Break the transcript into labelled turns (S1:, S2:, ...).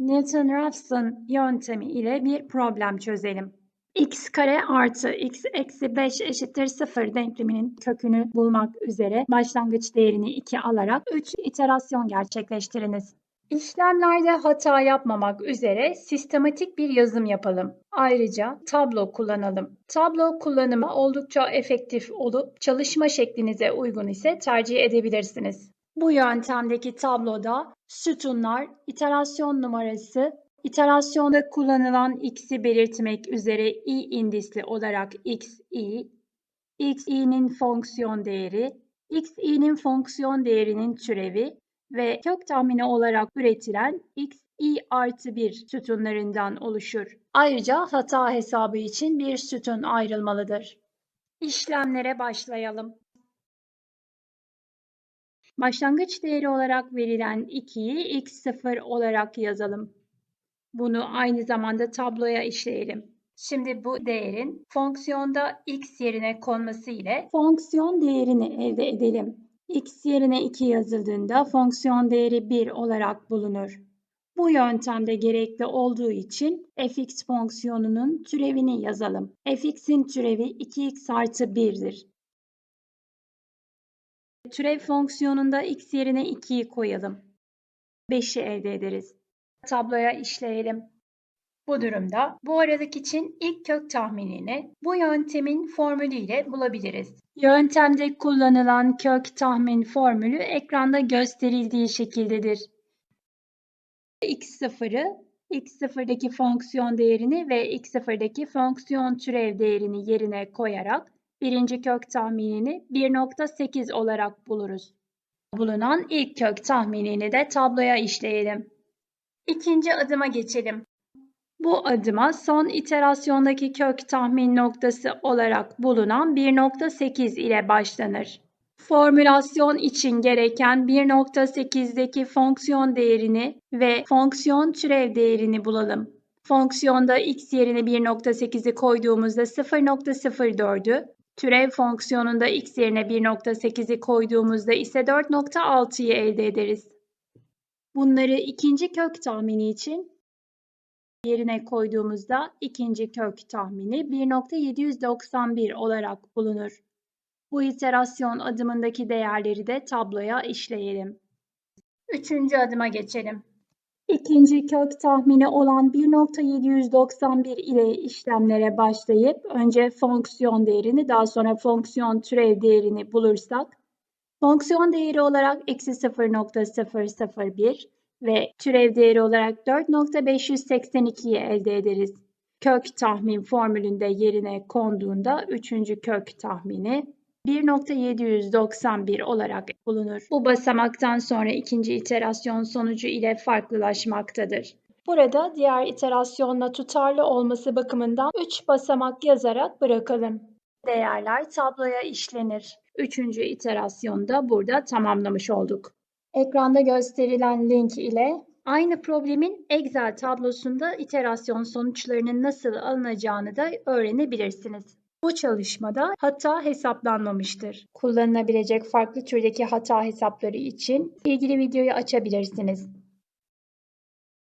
S1: Newton-Raphson yöntemi ile bir problem çözelim. x kare artı x eksi 5 eşittir 0 denkleminin kökünü bulmak üzere başlangıç değerini 2 alarak 3 iterasyon gerçekleştiriniz. İşlemlerde hata yapmamak üzere sistematik bir yazım yapalım. Ayrıca tablo kullanalım. Tablo kullanımı oldukça efektif olup çalışma şeklinize uygun ise tercih edebilirsiniz. Bu yöntemdeki tabloda sütunlar, iterasyon numarası, iterasyonda kullanılan x'i belirtmek üzere i indisli olarak xi, xi'nin fonksiyon değeri, xi'nin fonksiyon değerinin türevi ve kök tahmini olarak üretilen xi artı 1 sütunlarından oluşur. Ayrıca hata hesabı için bir sütun ayrılmalıdır. İşlemlere başlayalım. Başlangıç değeri olarak verilen 2'yi x0 olarak yazalım. Bunu aynı zamanda tabloya işleyelim. Şimdi bu değerin fonksiyonda x yerine konması ile fonksiyon değerini elde edelim. x yerine 2 yazıldığında fonksiyon değeri 1 olarak bulunur. Bu yöntemde gerekli olduğu için fx fonksiyonunun türevini yazalım. fx'in türevi 2x artı 1'dir. Türev fonksiyonunda x yerine 2'yi koyalım. 5'i elde ederiz. Tabloya işleyelim. Bu durumda bu aralık için ilk kök tahminini bu yöntemin formülüyle bulabiliriz. Yöntemde kullanılan kök tahmin formülü ekranda gösterildiği şekildedir. x0'ı x0'daki fonksiyon değerini ve x0'daki fonksiyon türev değerini yerine koyarak birinci kök tahminini 1.8 olarak buluruz. Bulunan ilk kök tahminini de tabloya işleyelim. İkinci adıma geçelim. Bu adıma son iterasyondaki kök tahmin noktası olarak bulunan 1.8 ile başlanır. Formülasyon için gereken 1.8'deki fonksiyon değerini ve fonksiyon türev değerini bulalım. Fonksiyonda x yerine 1.8'i koyduğumuzda 0.04'ü, türev fonksiyonunda x yerine 1.8'i koyduğumuzda ise 4.6'yı elde ederiz. Bunları ikinci kök tahmini için yerine koyduğumuzda ikinci kök tahmini 1.791 olarak bulunur. Bu iterasyon adımındaki değerleri de tabloya işleyelim. Üçüncü adıma geçelim. İkinci kök tahmini olan 1.791 ile işlemlere başlayıp önce fonksiyon değerini daha sonra fonksiyon türev değerini bulursak fonksiyon değeri olarak eksi 0.001 ve türev değeri olarak 4.582'yi elde ederiz. Kök tahmin formülünde yerine konduğunda üçüncü kök tahmini 1.791 olarak bulunur. Bu basamaktan sonra ikinci iterasyon sonucu ile farklılaşmaktadır. Burada diğer iterasyonla tutarlı olması bakımından 3 basamak yazarak bırakalım. Değerler tabloya işlenir. Üçüncü iterasyonda burada tamamlamış olduk. Ekranda gösterilen link ile aynı problemin Excel tablosunda iterasyon sonuçlarının nasıl alınacağını da öğrenebilirsiniz. Bu çalışmada hata hesaplanmamıştır. Kullanılabilecek farklı türdeki hata hesapları için ilgili videoyu açabilirsiniz.